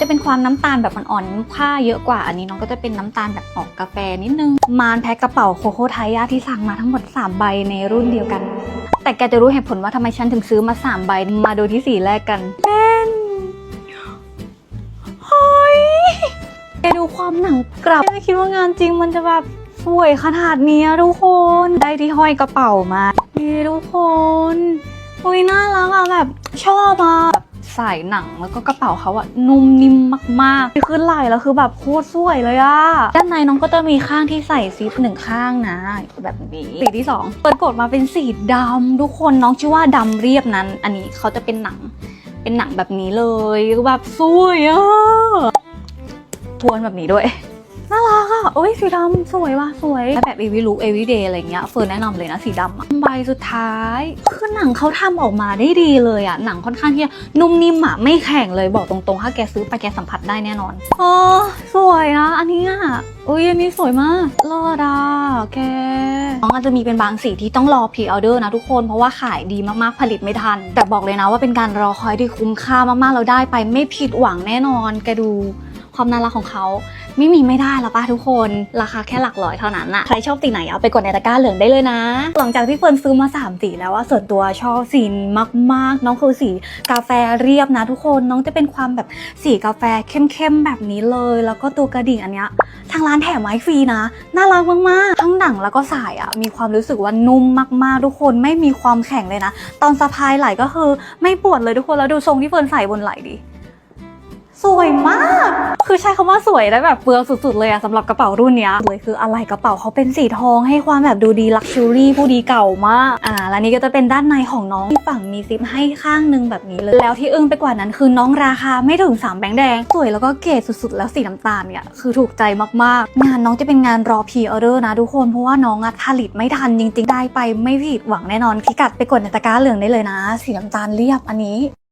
จะเป็นความน้ำตาลแบบอ่อนๆค่าเยอะกว่าอันนี้น้องก็จะเป็นน้ำตาลแบบออกกาแฟนิดนึง มานแพ็คกระเป๋าโคโค่ไทยาที่สั่งมาทั้งหมด 3 ใบในรุ่นเดียวกัน แต่แกจะรู้เหตุผลว่าทำไมฉันถึงซื้อมา 3 ใบ มาดูที่สีแรกกันเป็นเฮ้ยแกดูความหนังกลับไม่คิดว่างานจริงมันจะแบบสวยขนาดนี้ทุกคน ได้ที่ห้อยกระเป๋ามานี่ทุกคนอุ้ยน่ารักอะแบบชอบอะ ใส่หนังแล้วก็กระเป๋าเขาอะนุ่มนิ่มมากๆคือไหล่แล้วคือแบบโคตรสวยเลยอะด้านในน้องก็จะมีข้างที่ใส่ซิปหนึ่งข้างนะ แบบนี้สีที่สองเปิดกดมาเป็นสีดำทุกคนน้องชื่อว่าดำเรียบนั้น อันนี้เขาจะเป็นหนัง เป็นหนังแบบนี้เลยแบบสวยอะทวนแบบนี้ด้วย น่ารักอะโอ้ยสีดำสวยว่ะสวยแแบบเอวิลูเอวิเดย์อะไรเงี้ยเฟิร์นแนะนำเลยนะสีดำอะใบสุดท้ายคือหนังเขาทำออกมาได้ดีเลยอะหนังค่อนข้างที่จะนุ่มนิ่มอะไม่แข็งเลยบอกตรงๆ ถ้าแกซื้อไปแกสัมผัสได้แน่นอนอ๋อสวยนะ อันนี้อะอุ้ยอันนี้สวยมากรอดอะแกน้องอาจจะมีเป็นบางสีที่ต้องรอพรีออเดอร์นะทุกคนเพราะว่าขายดีมากๆผลิตไม่ทัน แต่บอกเลยนะว่าเป็นการรอคอยที่คุ้มค่ามากๆเราได้ไปไม่ผิดหวังแน่นอนแกดู ความน่ารักของเขาไม่มีไม่ได้ล้วป้าทุกคน ราคาแค่หลักร้อยเท่านั้นอะใครชอบสีไหนเอาไปกดในตะกร้าเหลืองได้เลยนะ หลังจากที่เฟิร์นซื้อมา 3 สีแล้วว่าส่วนตัวชอบสีมากๆ น้องคือสีกาแฟเรียบนะทุกคนน้องจะเป็นความแบบสีกาแฟเข้มๆแบบนี้เลย แล้วก็ตัวกระดิ่งอันเนี้ยทางร้านแถมไว้ฟรีนะ น่ารักมากๆ ทั้งหนังแล้วก็สายอะมีความรู้สึกว่านุ่มมากๆ ทุกคนไม่มีความแข็งเลยนะ ตอนสะพายไหล่ก็คือไม่ปวดเลยทุกคนแล้วดูทรงที่เฟิร์นใส่บนไหล่ดิ สวยมาก คือใช้คำว่าสวยได้แบบเปลืองสุดๆเลยอะสำหรับกระเป๋ารุ่นเนี้ยเลยคืออะไรกระเป๋าเขาเป็นสีทองให้ความแบบดูดีลักชัวรี่ผู้ดีเก่ามาก อ่า แล้วนี่ก็จะเป็นด้านในของน้องที่ฝั่งมีซิปให้ข้างหนึงแบบนี้เลย แล้วที่อึ้งไปกว่านั้นคือน้องราคาไม่ถึง3แบงค์แดง สวยแล้วก็เก๋สุดๆ แล้วสีน้ำตาลเนี่ยคือถูกใจมากๆ งานน้องจะเป็นงานรอพีออเดอร์นะทุกคน เพราะว่าน้องอะผลิตไม่ทันจริง ๆ ได้ไปไม่ผิดหวังแน่นอนพิกัดไปกดในตะกร้าเหลืองได้เลยนะ สีน้ำตาลเรียบอันนี้